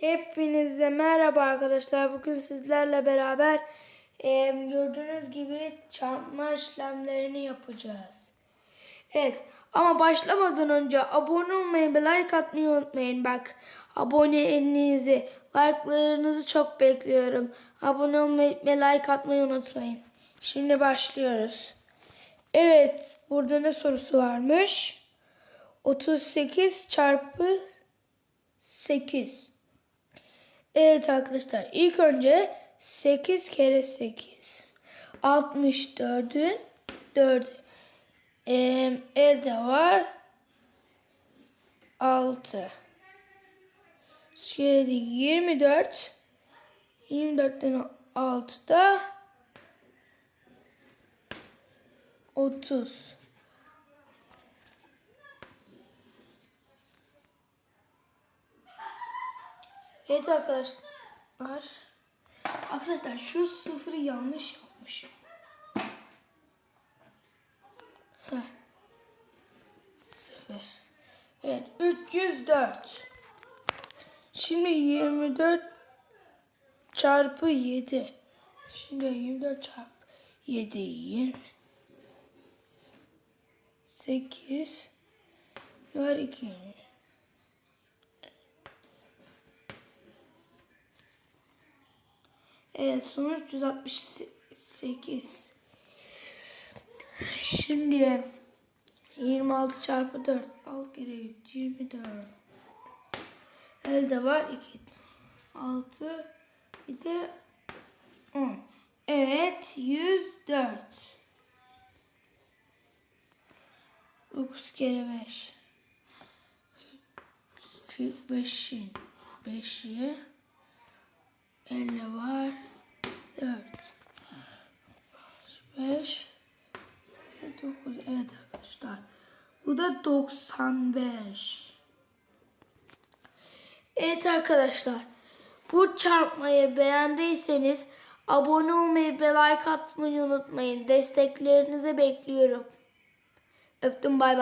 Hepinize merhaba arkadaşlar. Bugün sizlerle beraber e, gördüğünüz gibi çarpma işlemlerini yapacağız. Evet ama başlamadan önce abone olmayı ve like atmayı unutmayın. Bak aboneliğinizi, like'larınızı çok bekliyorum. Abone olmayı ve like atmayı unutmayın. Şimdi başlıyoruz. Evet burada ne sorusu varmış? 38 çarpı 8. Evet arkadaşlar ilk önce 8 kere 8. 64'ün 4'ü. Ee, elde var 6. Şimdi 24. 24'ten 6'da 30. Evet arkadaşlar. Arkadaşlar şu sıfırı yanlış yapmışım. Sıfır. Evet 304. Şimdi 24 çarpı 7. Şimdi 24 çarpı 7 20. 8 var 2. Evet sonuç 168. Şimdi 26 çarpı 4 al geri 24. Elde var 2. 6 bir de 10. Evet 104. 9 kere 5. 45'in 5'i 50 var. 4. 5. 9. Evet arkadaşlar. Bu da 95. Evet arkadaşlar. Bu çarpmayı beğendiyseniz abone olmayı ve like atmayı unutmayın. Desteklerinizi bekliyorum. Öptüm bay bay.